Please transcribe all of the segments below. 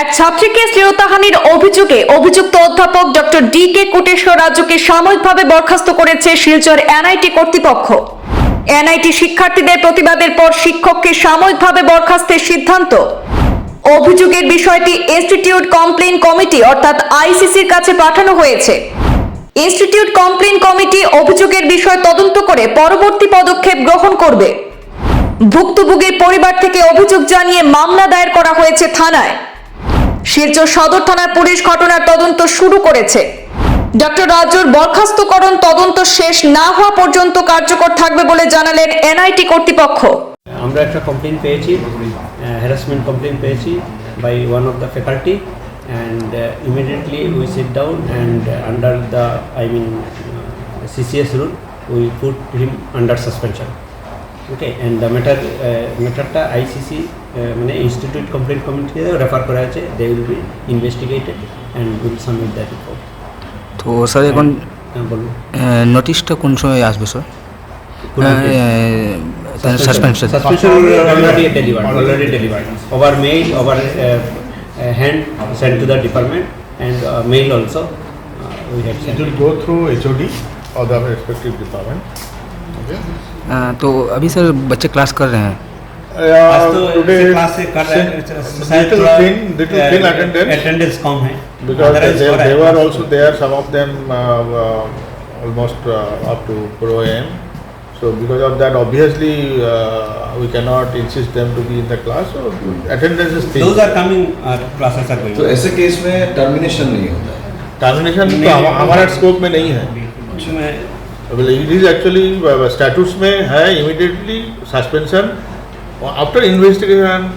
এক ছাত্রীকে শ্লীলতাহানির অভিযোগে অভিযুক্ত অধ্যাপক ডক্টর ডি কে কোটেশ্বর রাজুকে সাময়িকভাবে বরখাস্ত করেছে শিলচর এনআইটি কর্তৃপক্ষ। এনআইটি শিক্ষার্থীদের প্রতিবাদের পর শিক্ষককে সাময়িকভাবে বরখাস্তের সিদ্ধান্ত। অভিযোগের বিষয়টি ইনস্টিটিউট কমপ্লেন কমিটি অর্থাৎ আইসিসির কাছে পাঠানো হয়েছে। ইনস্টিটিউট কমপ্লেন কমিটি অভিযোগের বিষয় তদন্ত করে পরবর্তী পদক্ষেপ গ্রহণ করবে। ভুক্তভোগীর পরিবার থেকে অভিযোগ জানিয়ে মামলা দায়ের করা হয়েছে থানায়। শিলচর সদর থানার পুলিশ ঘটনার তদন্ত শুরু করেছে। ডক্টর রাজুর বরখাস্তকরণ তদন্ত শেষ না হওয়া পর্যন্ত কার্যকর থাকবে বলে জানালেন এনআইটি কর্তৃপক্ষ। আমরা একটা কমপ্লেন পেয়েছি হ্যারাসমেন্ট কমপ্লেন পেয়েছি by one of the faculty and immediately we sit down and under the I mean CCS rule we put him under suspension okay and the matter ম্যাটারটা ICC মানে institute complain কমিটিতে refer করা আছে they will be investigated and will submit the report তো sir এখন হ্যাঁ বলুন নোটিশটা কোন সময় আসবে স্যার কোন notice? Suspension Suspension already delivered, already delivered. Over mail, over uh, uh, hand sent to the department and uh, mail also uh, we had It sent. will go तो अभी सर बच्चे क्लास कर रहे हैं So because of that, obviously uh, we cannot insist them to be in the class. So attendance is thing. Those are coming. Uh, classes are going. So ऐसे case में termination नहीं होता Termination तो हमारा scope में नहीं है. कुछ में इट इज़ एक्चुअली स्टैटूस में है इमीडिएटली सस्पेंशन आफ्टर इन्वेस्टिगेशन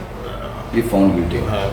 ये फाउंड गिल्टी हाँ